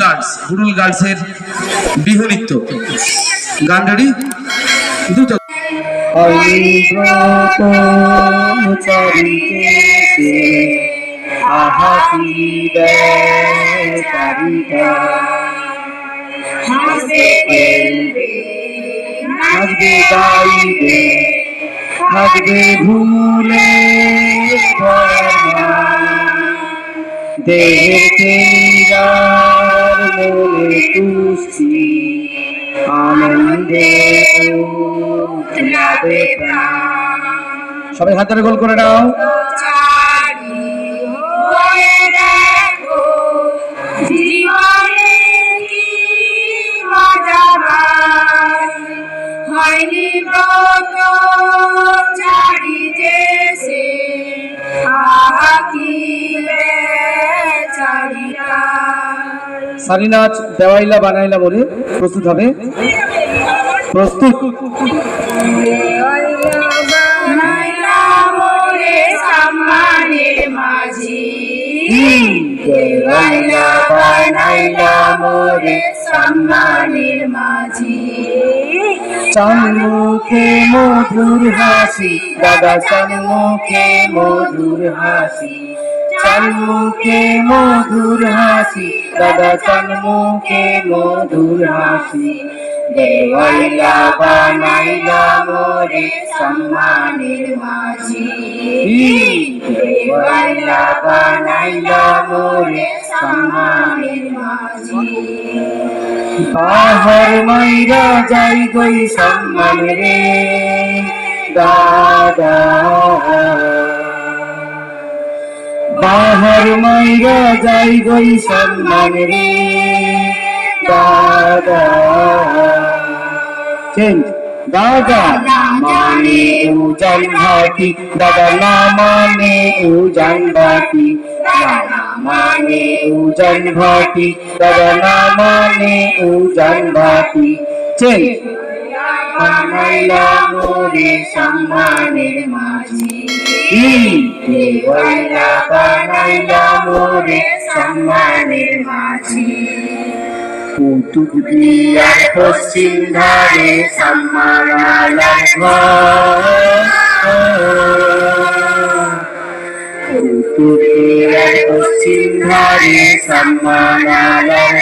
Girls বুড়ুল গার্লসের Bihu নৃত্য। গান ready দুটো। অনিব্রত দেহের তেজার মনে তুষ্টি আনন্দে সবাই হাতের গোল করে নাও। সারি নাচ দেওয়াইলা বানাইলা বলে প্রস্তুত হবে। প্রস্তুত। দেওয়াইলা মধুর হাসি, দাদা চান্মুখে মধুর হাসি। চান্মুখে মধুর হাসি, দাদা চান্মুখে মধুর হাসি। দেওয়াইলা বানাইলা মোরে সম্মানের মাঝি। দেওয়াইলা বানাইলা মোরে সম্মানের মাঝি। বাহার মাইরা যাই গই সম্মান রে, দাদা। বাহার মাইরা যাই গই সম্মান রে। দাদা। চেঞ্জ দাদা মানে উজান ভাটি দাদা না মানে উজান ভাটি দাদা মানে উজান ভাটি দাদা না মানে উজান ভাটি চেঞ্জ বানাইলা মোরে সম্মানের মাঝি। দেওয়াইলা বানাইলা মোরে সম্মানের মাঝি। কৌতুক দিয়ার পশ্চিম ধারে সম্মানালার কৌতুক দিয়ার পশ্চিম ধারে সম্মানালার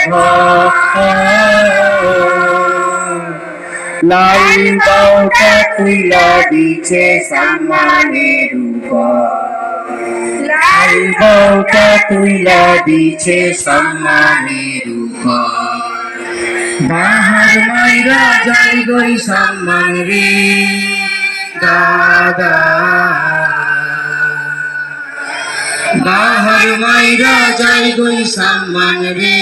লাল বাউটা তুইলা দিছে সম্মানের উপর লাল বউটা তুইলা দিছে সম্মানের উপর বাহার মাইরা যাই গই সম্মান রে দাদা বাহার মাইরা যাই গই সম্মান রে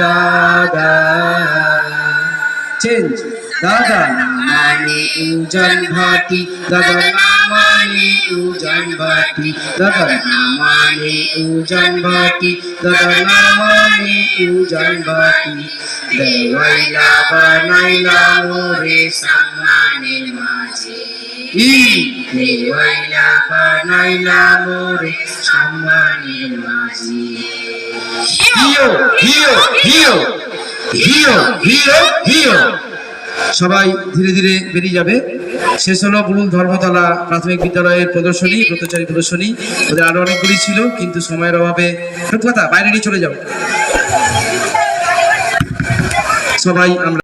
দাদা চেঞ্জ দাদা না মানে উজান ভাটি, দাদা না মানে উজান ভাটি, দাদা না মানে উজান ভাটি, দাদা না মানে উজান ভাটি। দেওয়াইলা, বানাইলা, মোরে সম্মানের মাঝে। ই, দেওয়াইলা, বানাইলা, মোরে সম্মানের মাঝে। হিও হিও হিও। সবাই ধীরে ধীরে বেরিয়ে যাবে। শেষ হলো বুড়ুল ধর্মতলা প্রাথমিক বিদ্যালয়ের প্রদর্শনী ব্রতচারী প্রদর্শনী। ওদের আরও অনেকগুলি ছিল, কিন্তু সময়ের অভাবে কথা, বাইরে নিয়ে চলে যাও। সবাই আমরা